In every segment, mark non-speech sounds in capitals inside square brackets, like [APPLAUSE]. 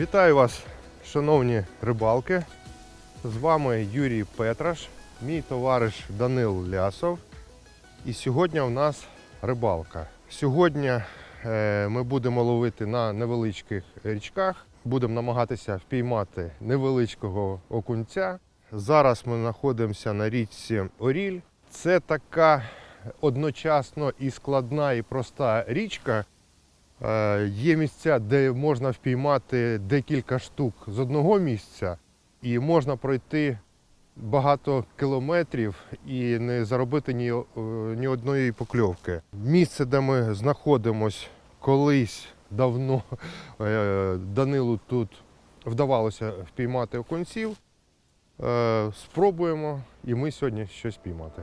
Вітаю вас, шановні рибалки. З вами Юрій Петраш, мій товариш Данил Лясов. І сьогодні у нас рибалка. Сьогодні е, ми будемо ловити на невеличких річках. Будемо намагатися впіймати невеличкого окунця. Зараз ми знаходимося на річці Оріль. Це така одночасно і складна, і проста річка. Е, Є місця, де можна впіймати декілька штук з одного місця, і можна пройти багато кілометрів і не заробити ні, о- ні одної покльовки. Місце, де ми знаходимось колись давно [LAUGHS] е, Данилу тут вдавалося впіймати окунців. Е, Спробуємо і ми сьогодні щось піймати.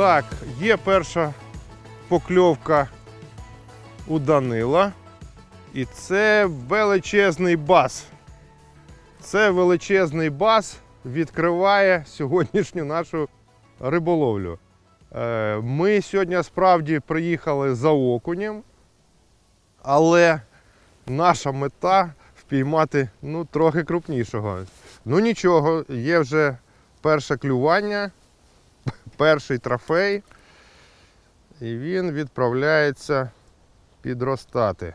Так, є перша покльовка у Данила. І це величезний бас. Це величезний бас відкриває сьогоднішню нашу риболовлю. Е, Ми сьогодні справді приїхали за окунем, але наша мета впіймати ну, трохи крупнішого. Ну нічого, є вже перше клювання перший трофей, і він відправляється підростати.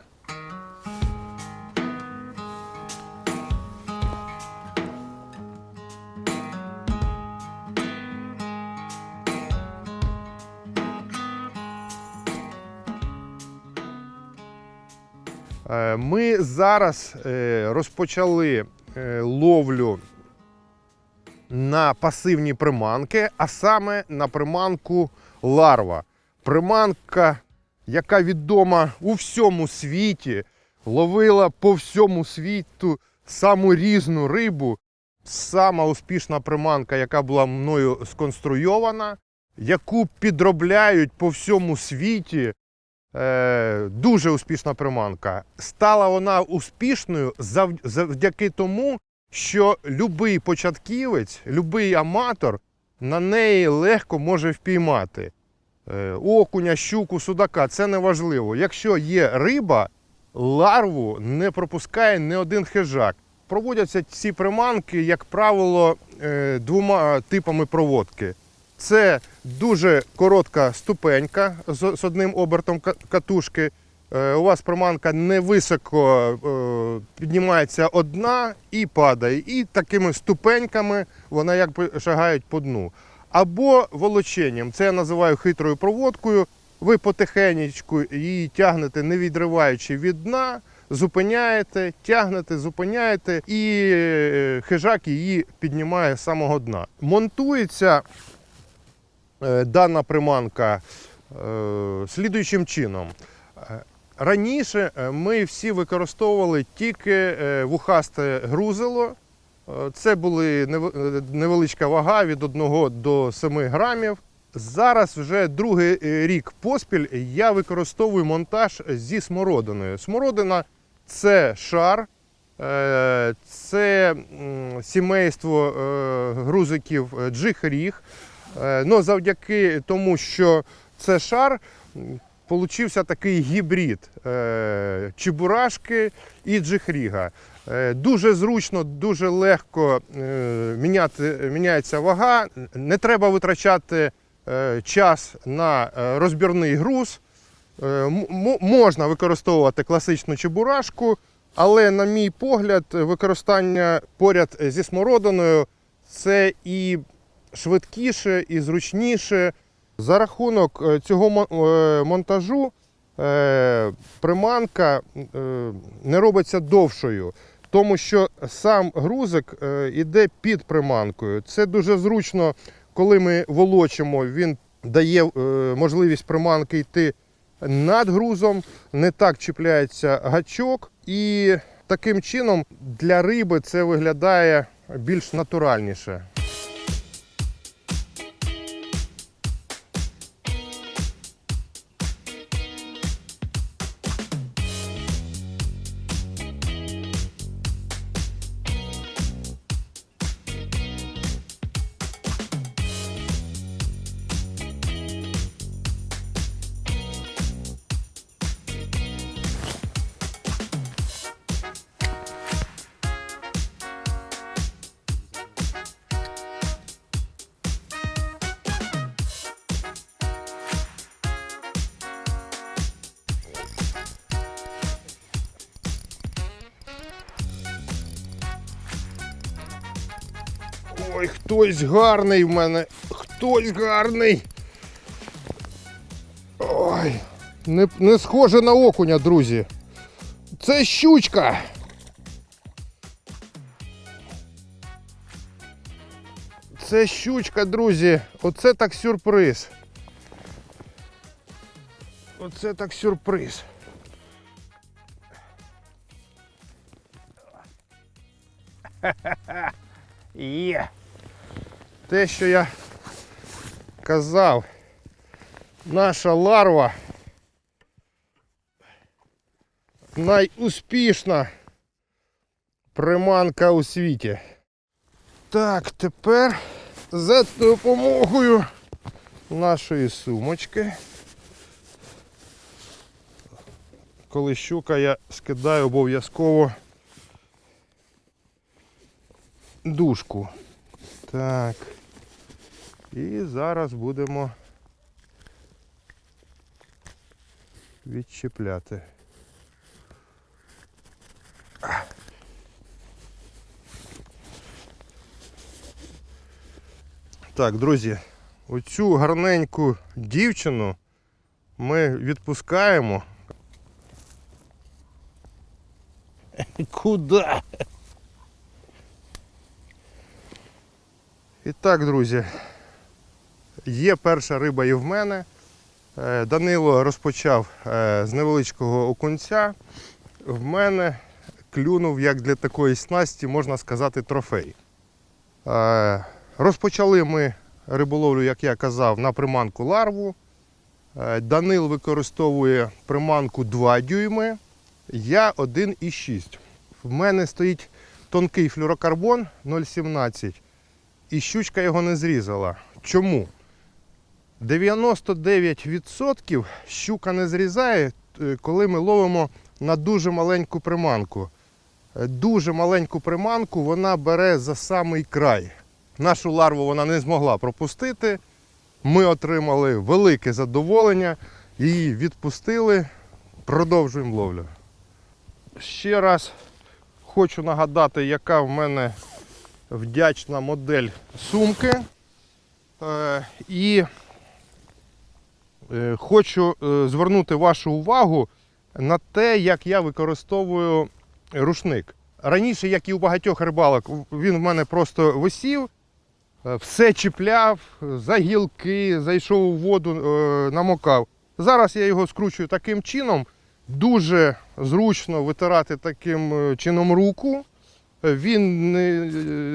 Е, Ми зараз е, розпочали е, ловлю на пасивні приманки, а саме на приманку ларва. Приманка, яка відома у всьому світі, ловила по всьому світу саму різну рибу. Сама успішна приманка, яка була мною сконструйована, яку підробляють по всьому світі. Е, дуже успішна приманка. Стала вона успішною завдяки тому, що любий початківець, любий аматор на неї легко може впіймати. Е, Окуня, щуку, судака це не важливо. Якщо є риба, ларву не пропускає ні один хижак. Проводяться ці приманки, як правило, е, двома типами проводки. Це дуже коротка ступенька з одним обертом катушки. Е, У вас приманка невисоко е, піднімається одна і падає. І такими ступеньками вона якби шагають по дну. Або волоченням. Це я називаю хитрою проводкою. Ви потихенечку її тягнете, не відриваючи від дна, зупиняєте, тягнете, зупиняєте, і е, хижак її піднімає з самого дна. Монтується дана приманка слідуючим чином. Раніше е, ми всі використовували тільки е, вухасте грузило. Е, Це були е, невеличка вага від 1 до 7 грамів. Зараз вже другий рік поспіль я використовую монтаж зі смородиною. Смородина це шар, це сімейство грузиків джих-ріг. Ну, завдяки тому, що це шар, получився такий гібрид е, чебурашки і джихріга. Е, Дуже зручно, дуже легко е, міняти, міняється вага. Не треба витрачати час на розбірний груз. Можна використовувати класичну чебурашку, але, на мій погляд, використання поряд зі смородиною це і швидкіше, і зручніше. За рахунок е, цього е, монтажу е, приманка не робиться довшою, тому що сам грузик е, іде під приманкою. Це дуже зручно, коли ми волочимо, він дає можливість приманки йти над грузом, не так чіпляється гачок, і таким чином для риби це виглядає більш натуральніше. Ой, хтось гарний в мене. Хтось гарний. Ой, не, не схоже на окуня, друзі. Це щучка. Це щучка, друзі. Оце так сюрприз. Оце так сюрприз. Є. Те, що я казав, наша ларва найуспішна приманка у світі. Так, тепер за допомогою нашої сумочки. Коли щука, я скидаю обов'язково дужку. Так. І зараз будемо відчіпляти. Так, друзі, оцю гарненьку дівчину ми відпускаємо. Куда? І так, друзі, є перша риба і в мене. Е, Данило розпочав е, з невеличкого окунця. В мене клюнув, як для такої снасті, можна сказати, трофей. Е, Розпочали ми риболовлю, як я казав, на приманку ларву. Данил використовує приманку 2 дюйми, я 1,6. В мене стоїть тонкий флюрокарбон 0,17 і щучка його не зрізала. Чому? 99% щука не зрізає, е, коли ми ловимо на дуже маленьку приманку. Е, Дуже маленьку приманку вона бере за самий край. Нашу ларву вона не змогла пропустити. Ми отримали велике задоволення, її відпустили, продовжуємо ловлю. Ще раз хочу нагадати, яка в мене вдячна модель сумки. Е, І хочу е, звернути вашу увагу на те, як я використовую рушник. Раніше, як і у багатьох рибалок, він в мене просто висів, е, все чіпляв, за гілки, зайшов у воду, е, намокав. Зараз я його скручую таким чином. Дуже зручно витирати таким е, чином руку. Е, Він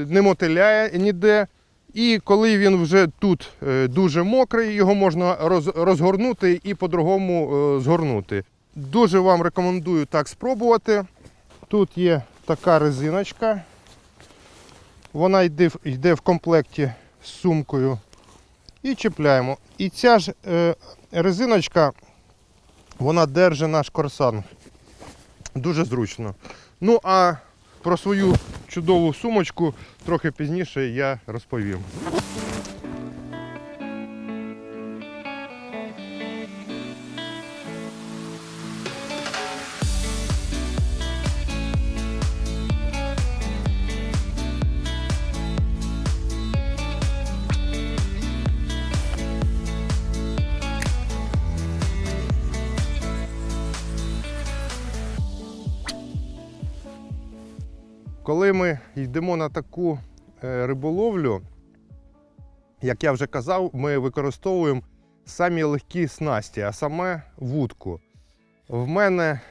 не мотиляє ніде. І коли він вже тут е, дуже мокрий, його можна розгорнути і по-другому е, згорнути. Дуже вам рекомендую так спробувати. Тут є така резиночка. Вона йде, йде в комплекті з сумкою. І чіпляємо. І ця ж е, резиночка, вона держить наш корсан. Дуже зручно. Ну а про свою чудову сумочку трохи пізніше я розповім. Коли ми йдемо на таку е, риболовлю, як я вже казав, ми використовуємо самі легкі снасті, а саме вудку. В мене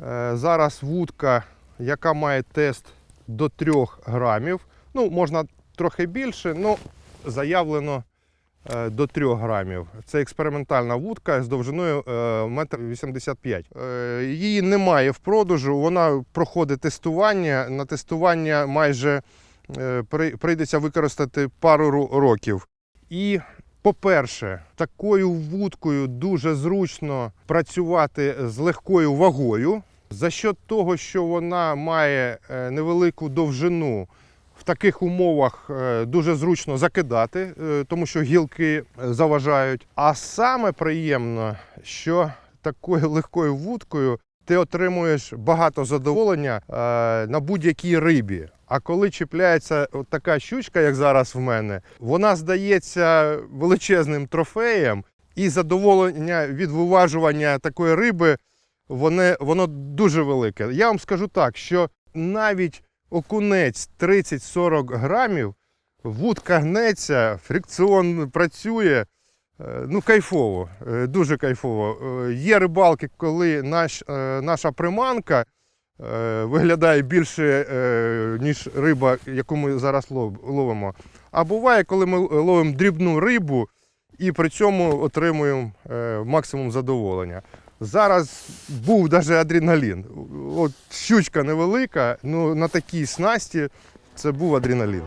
е, зараз вудка, яка має тест до 3 грамів. Ну, можна трохи більше, але заявлено е, до 3 грамів. Це експериментальна вудка з довжиною е, 1,85 м. Е, Її немає в продажу, вона проходить тестування. На тестування майже е, прийдеться використати пару років. І, по-перше, такою вудкою дуже зручно працювати з легкою вагою. За що того, що вона має е, невелику довжину, в таких умовах е, дуже зручно закидати, е, тому що гілки е, заважають. А саме приємно, що такою легкою вудкою ти отримуєш багато задоволення на будь-якій рибі. А коли чіпляється така щучка, як зараз в мене, вона здається величезним трофеєм, і задоволення від виважування такої риби воно дуже велике. Я вам скажу так, що навіть окунець 30-40 грамів, вудка гнеться, фрикціон працює. Е, Ну, кайфово, е, дуже кайфово. Е, Є рибалки, коли наш, наша приманка виглядає більше, ніж риба, яку ми зараз ловимо. А буває, коли ми ловимо дрібну рибу і при цьому отримуємо максимум задоволення. Зараз був навіть адреналін. От щучка невелика, ну на такій снасті це був адреналін.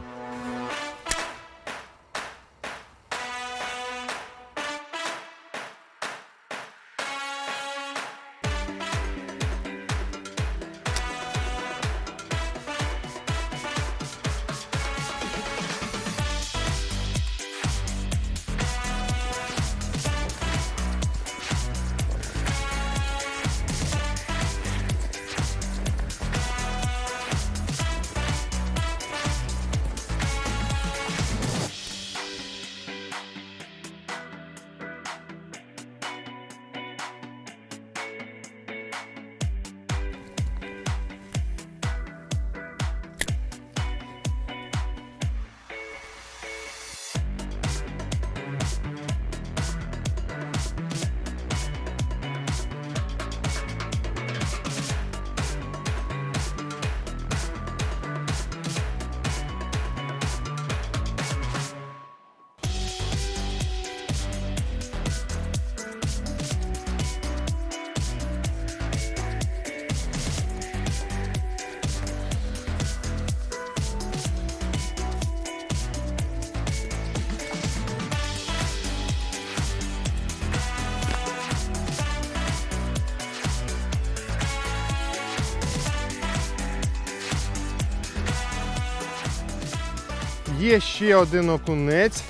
Є ще один окунець.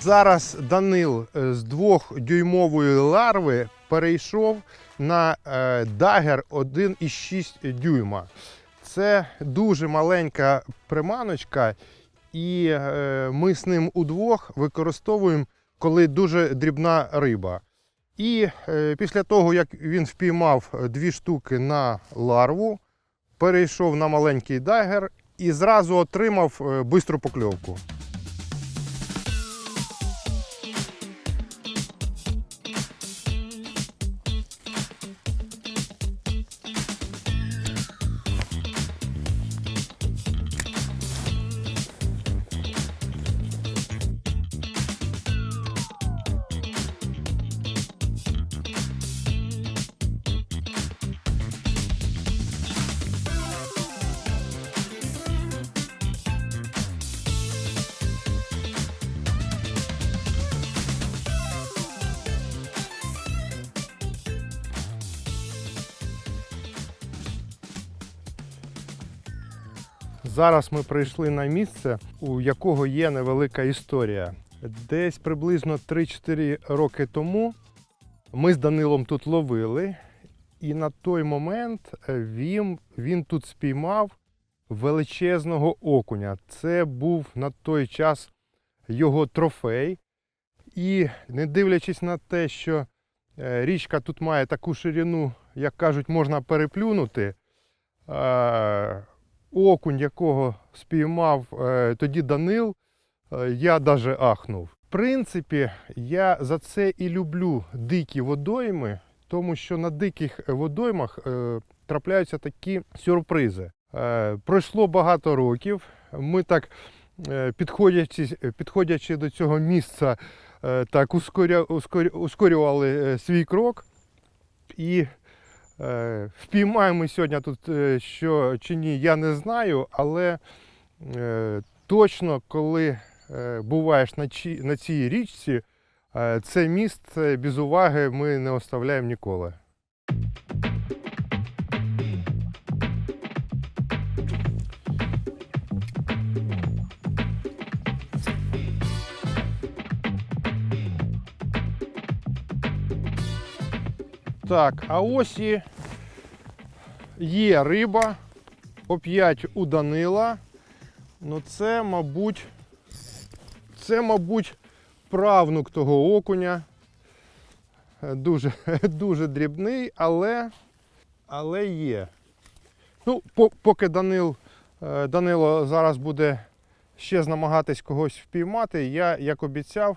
Зараз Данил е, з двохдюймової ларви перейшов на е, дагер 1,6 дюйма. Це дуже маленька приманочка, і е, ми з ним удвох використовуємо, коли дуже дрібна риба. І після того, як він впіймав дві штуки на ларву, перейшов на маленький дагер і зразу отримав е, бистру покльовку. Зараз ми прийшли на місце, у якого є невелика історія. Десь приблизно 3-4 роки тому ми з Данилом тут ловили, і на той момент е, він, він тут спіймав величезного окуня. Це був на той час його трофей. І не дивлячись на те, що е, річка тут має таку ширину, як кажуть, можна переплюнути. Окунь, якого спіймав е, тоді Данил, е, я даже ахнув. В принципі, я за це і люблю дикі водойми, тому що на диких водоймах е, трапляються такі сюрпризи. Пройшло багато років. Ми так, підходячи, підходячи до цього місця, так ускорювали свій крок. І Впіймаємо сьогодні тут е, що чи ні, я не знаю, але е, точно, коли е, буваєш на, цій річці, е, це міст без уваги ми не оставляємо ніколи. Так, а ось є риба, 5 у Данила. Ну це, мабуть, це, мабуть, правнук того окуня. Дуже, [LAUGHS] дуже дрібний, але, але є. Ну, поки Данил, е, Данило зараз буде ще намагатись когось впіймати, я, як обіцяв,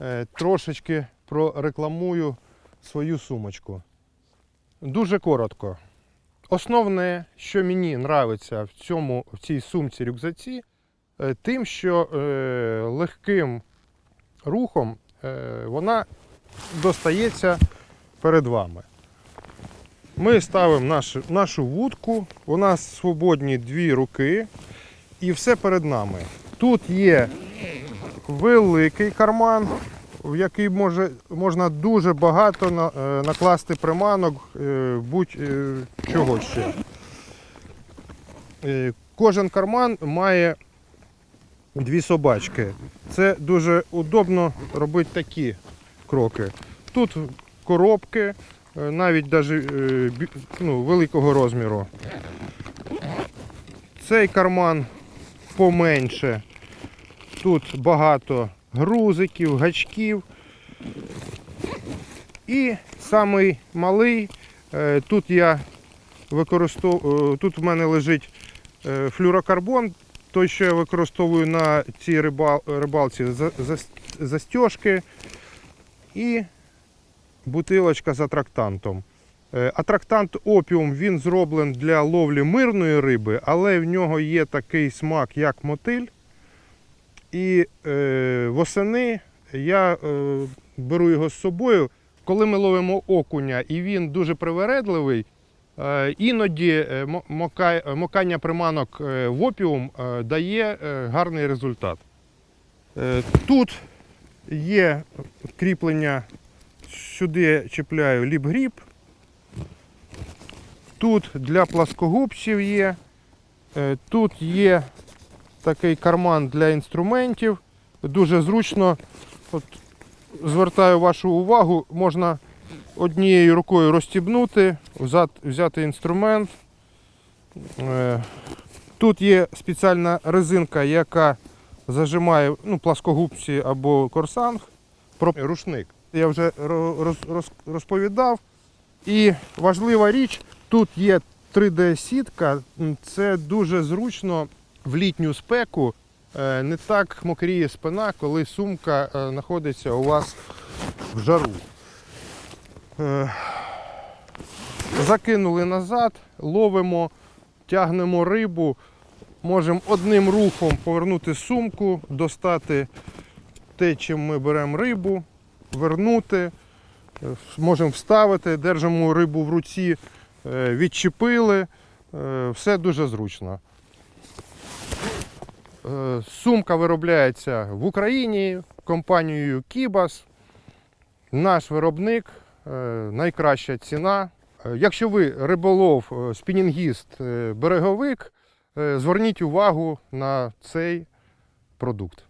е, трошечки прорекламую свою сумочку. Дуже коротко. Основне, що мені подобається в, цьому, в цій сумці рюкзаці, е, тим, що е, легким рухом е, вона достається перед вами. Ми ставимо нашу, нашу вудку, у нас свободні дві руки і все перед нами. Тут є великий карман, в який може, можна дуже багато на- е, накласти приманок, е, будь-чого ще. Е, Кожен карман має дві собачки. Це дуже удобно робити такі кроки. Тут коробки, навіть е, ну, великого розміру. Цей карман поменше. Тут багато грузиків, гачків. І самий малий, е, тут я використовую, тут в мене лежить е, флюрокарбон, той, що я використовую на цій рибал, рибалці за- за- застіжки і бутилочка з атрактантом. Е, Атрактант опіум він зроблений для ловлі мирної риби, але в нього є такий смак, як мотиль. І е, восени я е, беру його з собою. Коли ми ловимо окуня і він дуже привередливий, е, іноді е, мока- мокання приманок е, в опіум е, дає е, гарний результат. Е, Тут є кріплення, сюди чіпляю ліп-гріб. Тут для пласкогубців є. Е, Тут є такий карман для інструментів. Дуже зручно. От, звертаю вашу увагу, можна однією рукою розстібнути, взяти, інструмент. Е, Тут є спеціальна резинка, яка зажимає ну, пласкогубці або корсанг. Про рушник. Я вже ро- роз- роз- розповідав. І важлива річ, тут є 3D-сітка. Це дуже зручно в літню спеку. Е, Не так мокріє спина, коли сумка е, знаходиться у вас в жару. Е, Закинули назад, ловимо, тягнемо рибу. Можемо одним рухом повернути сумку, достати те, чим ми беремо рибу, вернути. Можемо вставити, держимо рибу в руці, відчепили. Все дуже зручно. Е, Сумка виробляється в Україні компанією Кібас. Наш виробник, е, найкраща ціна. Е, Якщо ви риболов, спінінгіст, береговик, зверніть увагу на цей продукт.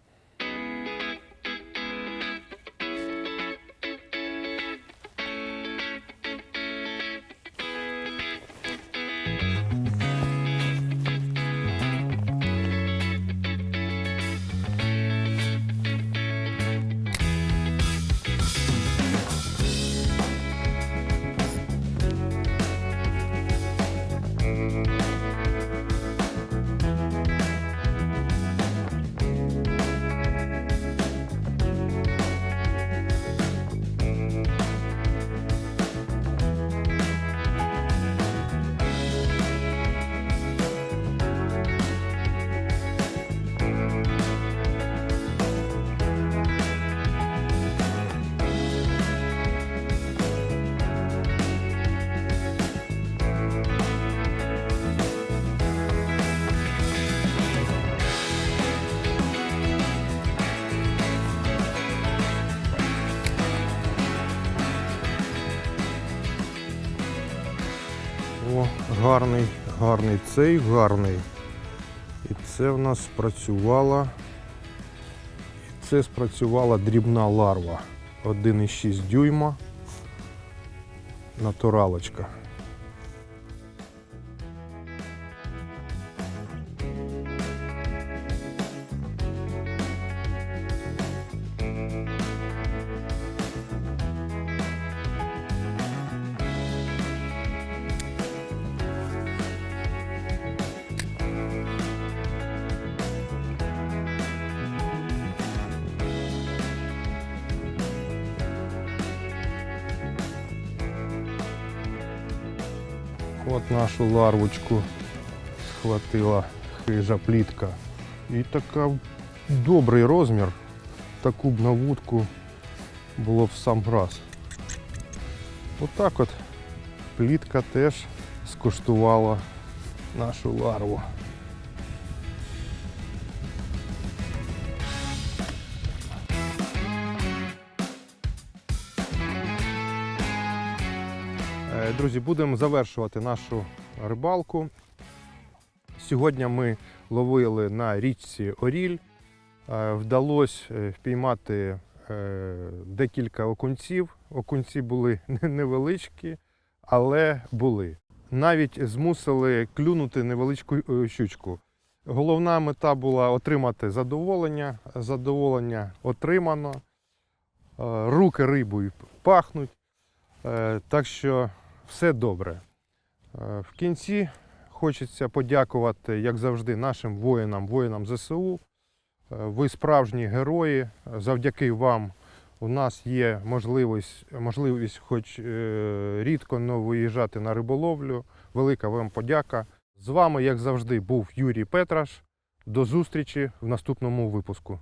Гарний, гарний цей гарний. І це в нас спрацювала. І це спрацювала дрібна ларва. 1,6 дюйма. Натуралочка. От ларвочку схватила хижа плітка. І така добрий розмір. Таку б на вудку було б сам раз. Отак от плітка теж скуштувала нашу ларву. Друзі, будемо завершувати нашу рибалку. Сьогодні ми ловили на річці Оріль. Е, Вдалося впіймати е, декілька окунців. Окунці були [LAUGHS] невеличкі, але були. Навіть змусили клюнути невеличку е, щучку. Головна мета була отримати задоволення. Задоволення отримано. Е, Руки рибою пахнуть. Е, Так що все добре. Е, В кінці хочеться подякувати, як завжди, нашим воїнам, воїнам ЗСУ. Е, Ви справжні герої. Завдяки вам у нас є можливість, можливість хоч е, рідко но виїжджати на риболовлю. Велика вам подяка. З вами, як завжди, був Юрій Петраш. До зустрічі в наступному випуску.